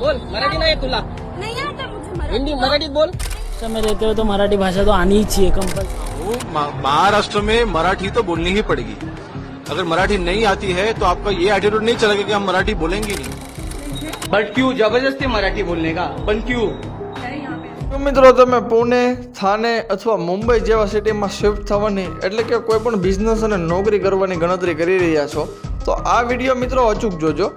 बोल मराठी नाही येत तुला नहीं आता मुझे मराठी हिंदी मराठीत बोल भाषा में रहते हो तो मराठी भाषा तो आनी ही चाहिए कंपल्सरी वो मा- महाराष्ट्र में मराठी तो बोलनी ही पड़ेगी अगर मराठी नहीं आती है तो आपका ये एटीट्यूड नहीं चलेगा कि हम मराठी बोलेंगे नहीं बट क्यों जबरदस्ती मराठी बोलने का पण क्यों है यहाँ पे તો મિત્રો તમે પુણે થાને અથવા મુંબઈ જેવા સિટીમાં શિફ્ટ થવાની એટલે કે કોઈ પણ બિઝનેસ અને નોકરી કરવાની ગણતરી કરી રહ્યા છો તો આ વિડીયો મિત્રો અચૂક જોજો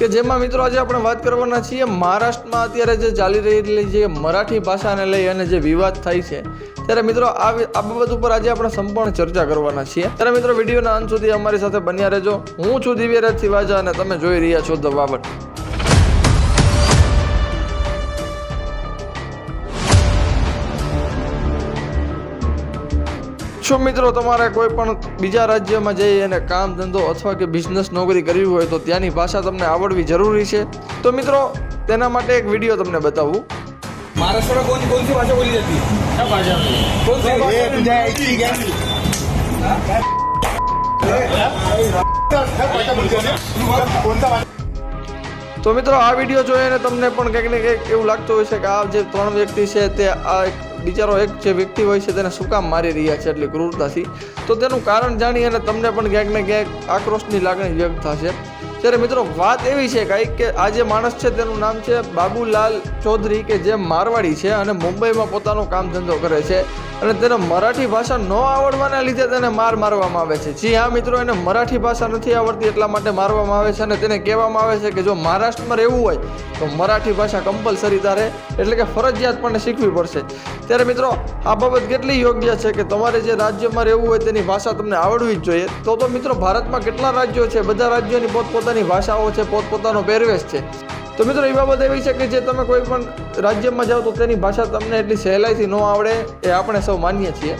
કે જેમાં મિત્રો આજે આપણે વાત કરવાના છીએ, મહારાષ્ટ્રમાં અત્યારે જે ચાલી રહેલી જે મરાઠી ભાષાને લઈ અને જે વિવાદ થાય છે, ત્યારે મિત્રો આ બાબત ઉપર આજે આપણે સંપૂર્ણ ચર્ચા કરવાના છીએ. ત્યારે મિત્રો વિડીયોના અંત સુધી અમારી સાથે બન્યા રહેજો. હું છું દિવ્યરાજ વાજા અને તમે જોઈ રહ્યા છો ધ બાબત શું મિત્રો તમારે કોઈ પણ બીજા રાજ્યમાં જઈ અને કામ ધંધો અથવા કે બિઝનેસ નોકરી કરવી હોય તો ત્યાંની ભાષા તમને આવડવી જરૂરી છે તો મિત્રો તેના માટે એક વિડીયો તમને બતાવું महाराष्ट्र में कौन कौन सी भाषा बोली जाती है सब भाषा में कौन सी તો મિત્રો આ વિડીયો જોઈને તમને પણ કંઈક ને કંઈક એવું લાગતું હોય છે કે આ જે ત્રણ વ્યક્તિ છે તે આ એક બિચારો એક જે વ્યક્તિ હોય છે તેને શું કામ મારી રહ્યા છે એટલી ક્રૂરતાથી? તો તેનું કારણ જાણી અને તમને પણ ક્યાંક ને ક્યાંક આક્રોશની લાગણી વ્યક્ત થશે. ત્યારે મિત્રો વાત એવી છે કાંઈક કે આ જે માણસ છે તેનું નામ છે બાબુલાલ ચૌધરી કે જે મારવાડી છે અને મુંબઈમાં પોતાનો કામ ધંધો કરે છે અને તેને મરાઠી ભાષા ન આવડવાના લીધે તેને માર મારવામાં આવે છે. જી હા મિત્રો, એને મરાઠી ભાષા નથી આવડતી એટલા માટે મારવામાં આવે છે અને તેને કહેવામાં આવે છે કે જો મહારાષ્ટ્રમાં રહેવું હોય તો મરાઠી ભાષા કમ્પલસરી તારે, એટલે કે ફરજિયાત પણ શીખવી પડશે. ત્યારે મિત્રો, આ બાબત કેટલી યોગ્ય છે કે તમારે જે રાજ્યમાં રહેવું હોય તેની ભાષા તમને આવડવી જ જોઈએ? તો તો મિત્રો, ભારતમાં કેટલા રાજ્યો છે? બધા રાજ્યોની પોતપોતાની ભાષાઓ છે, પોતપોતાનો પહેરવેશ છે. તો મિત્રો, એ બાબત એવી છે કે જે તમે કોઈ પણ રાજ્યમાં જાઓ તો તેની ભાષા તમને એટલી સહેલાઈથી ન આવડે એ આપણે સૌ માનીએ છીએ.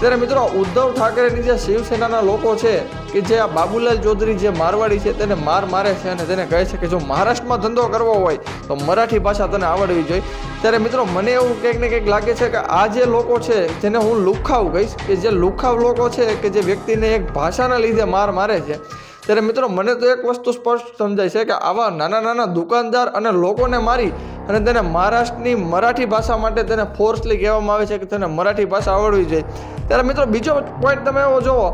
ત્યારે મિત્રો, ઉદ્ધવ ઠાકરેની જે શિવસેનાના લોકો છે કે જે આ બાબુલાલ ચૌધરી જે મારવાડી છે તેને માર મારે છે અને તેને કહે છે કે જો મહારાષ્ટ્રમાં ધંધો કરવો હોય તો મરાઠી ભાષા તને આવડવી જોઈએ. ત્યારે મિત્રો, મને એવું કંઈક ને કંઈક લાગે છે કે આ જે લોકો છે જેને હું લુખાવ કહીશ, કે જે લુખાવ લોકો છે કે જે વ્યક્તિને એક ભાષાના લીધે માર મારે છે ત્યારે મિત્રો મને તો એક વસ્તુ સ્પષ્ટ સમજાય છે કે આવા નાના નાના દુકાનદાર અને લોકોને મારી અને તેને મહારાષ્ટ્રની મરાઠી ભાષા માટે તેને ફોર્સલી કહેવામાં આવે છે કે તેને મરાઠી ભાષા આવડવી જોઈએ. ત્યારે મિત્રો બીજો પોઈન્ટ તમે એવો જુઓ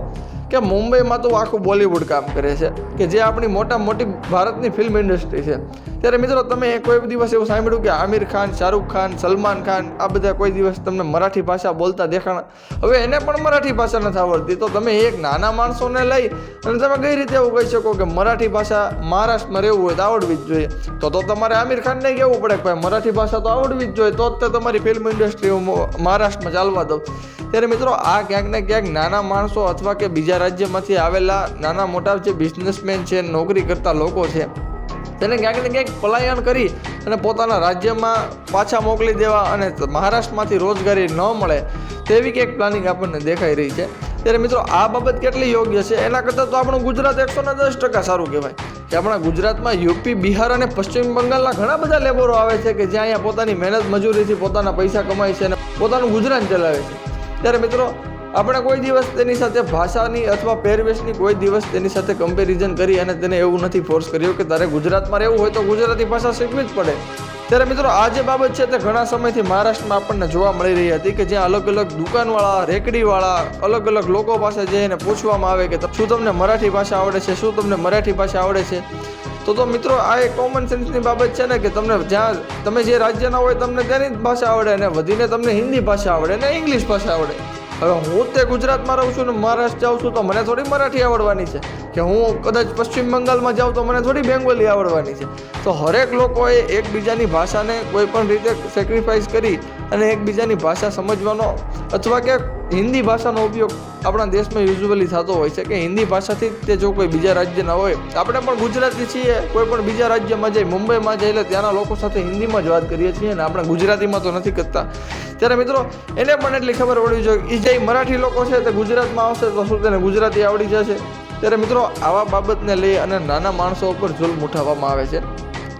કે મુંબઈમાં તો આખું બોલિવૂડ કામ કરે છે, કે જે આપણી મોટા મોટી ભારતની ફિલ્મ ઇન્ડસ્ટ્રી છે. ત્યારે મિત્રો તમે કોઈ દિવસ એવું સાંભળ્યું કે આમિર ખાન, શાહરૂખ ખાન, સલમાન ખાન, આ બધા કોઈ દિવસ તમને મરાઠી ભાષા બોલતા દેખાણા? હવે એને પણ મરાઠી ભાષા નથી આવડતી. તો તમે એક નાના માણસોને લઈ અને તમે કઈ રીતે એવું કહી શકો કે મરાઠી ભાષા મહારાષ્ટ્રમાં રહેવું હોય તો આવડવી જ જોઈએ? તો તો તમારે આમિર ખાનને કહેવું પડે કે ભાઈ મરાઠી ભાષા તો આવડવી જ જોઈએ, તો જ તે તમારી ફિલ્મ ઇન્ડસ્ટ્રી મહારાષ્ટ્રમાં ચાલવા દો ત્યારે મિત્રો આ ક્યાંક ને ક્યાંક નાના માણસો અથવા કે બીજા રાજ્યમાંથી આવેલા નાના મોટા જે બિઝનેસમેન છે, નોકરી કરતા લોકો છે, તેને ક્યાંક ને ક્યાંક પલાયન કરી અને પોતાના રાજ્યમાં પાછા મોકલી દેવા અને મહારાષ્ટ્રમાંથી રોજગારી ન મળે તેવી કંઈક પ્લાનિંગ આપણને દેખાઈ રહી છે. ત્યારે મિત્રો, આ બાબત કેટલી યોગ્ય છે? એના કરતાં તો આપણું ગુજરાત એકસો ને દસ ટકા સારું કહેવાય. કે આપણા ગુજરાતમાં યુપી, બિહાર અને પશ્ચિમ બંગાળના ઘણા બધા લેબરો આવે છે કે જ્યાં અહીંયા પોતાની મહેનત મજૂરીથી પોતાના પૈસા કમાય છે અને પોતાનું ગુજરાન ચલાવે છે. ત્યારે મિત્રો આપણે કોઈ દિવસ તેની સાથે ભાષાની અથવા પહેરવેશની કોઈ દિવસ તેની સાથે કમ્પેરિઝન કરી અને તેને એવું નથી ફોર્સ કર્યું કે તારે ગુજરાતમાં રહેવું હોય તો ગુજરાતી ભાષા શીખવી જ પડે. ત્યારે મિત્રો આ જે બાબત છે તે ઘણા સમયથી મહારાષ્ટ્રમાં આપણને જોવા મળી રહી હતી કે જ્યાં અલગ અલગ દુકાનવાળા, રેકડીવાળા, અલગ અલગ લોકો પાસે જઈને પૂછવામાં આવે કે શું તમને મરાઠી ભાષા આવડે છે, શું તમને મરાઠી ભાષા આવડે છે. તો તો મિત્રો, આ એક કોમન સેન્સની બાબત છે ને કે તમને જ્યાં તમે જે રાજ્યના હોય તમને તેની જ ભાષા આવડે અને વધીને તમને હિન્દી ભાષા આવડે અને ઇંગ્લિશ ભાષા આવડે. હવે હું તે ગુજરાતમાં રહું છું ને મહારાષ્ટ્ર જાઉં છું તો મને થોડી મરાઠી આવડવાની છે. કે હું કદાચ પશ્ચિમ બંગાળમાં જાઉં તો મને થોડી બેંગોલી આવડવાની છે. તો હરેક લોકોએ એકબીજાની ભાષાને કોઈ પણ રીતે સેક્રિફાઈસ કરી અને એકબીજાની ભાષા સમજવાનો અથવા કે હિન્દી ભાષાનો ઉપયોગ આપણા દેશમાં યુઝ્યુઅલી થતો હોય છે કે હિન્દી ભાષાથી તે જો કોઈ બીજા રાજ્યના હોય આપણે પણ ગુજરાતી છીએ. કોઈ પણ બીજા રાજ્યમાં જઈ, મુંબઈમાં જઈ એટલે ત્યાંના લોકો સાથે હિન્દીમાં જ વાત કરીએ છીએ અને આપણે ગુજરાતીમાં તો નથી કરતા. ત્યારે મિત્રો, એને પણ એટલી ખબર પડવી જોઈએ. એ જે મરાઠી લોકો છે તે ગુજરાતમાં આવશે તો શું તેને ગુજરાતી આવડી જશે? ત્યારે મિત્રો, આવા બાબતને લઈ અને નાના માણસો ઉપર જુલ્મ ઉઠાવવામાં આવે છે.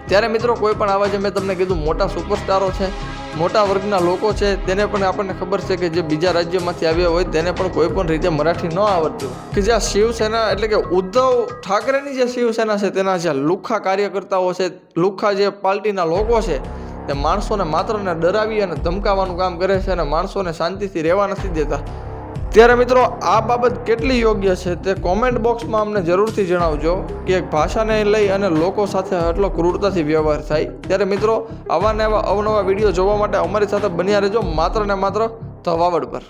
ત્યારે મિત્રો, કોઈ પણ આવા જે મેં તમને કીધું, મોટા સુપરસ્ટારો છે, મોટા વર્ગના લોકો છે, તેને પણ આપણને ખબર છે કે જે બીજા રાજ્યમાંથી આવ્યા હોય, તેને પણ કોઈ પણ રીતે મરાઠી ન આવડતી. હોય કે જ્યાં શિવસેના એટલે કે ઉદ્ધવ ઠાકરેની જે શિવસેના છે, તેના જે લુખ્ખા કાર્યકર્તાઓ છે, લુખ્ખા જે પાર્ટીના લોકો છે તે માણસોને માત્રને ડરાવી અને ધમકાવવાનું કામ કરે છે અને માણસોને શાંતિથી રહેવા નથી દેતા. ત્યારે મિત્રો, આ બાબત કેટલી યોગ્ય છે તે કોમેન્ટ બોક્સમાં અમને જરૂરથી જણાવજો કે ભાષાને લઈ અને લોકો સાથે આટલો ક્રૂરતાથી વ્યવહાર થાય. ત્યારે મિત્રો, આવા ને આવા અવનવા વીડિયો જોવા માટે અમારી સાથે બન્યા રહેજો માત્ર ને માત્ર ધવાવડ પર.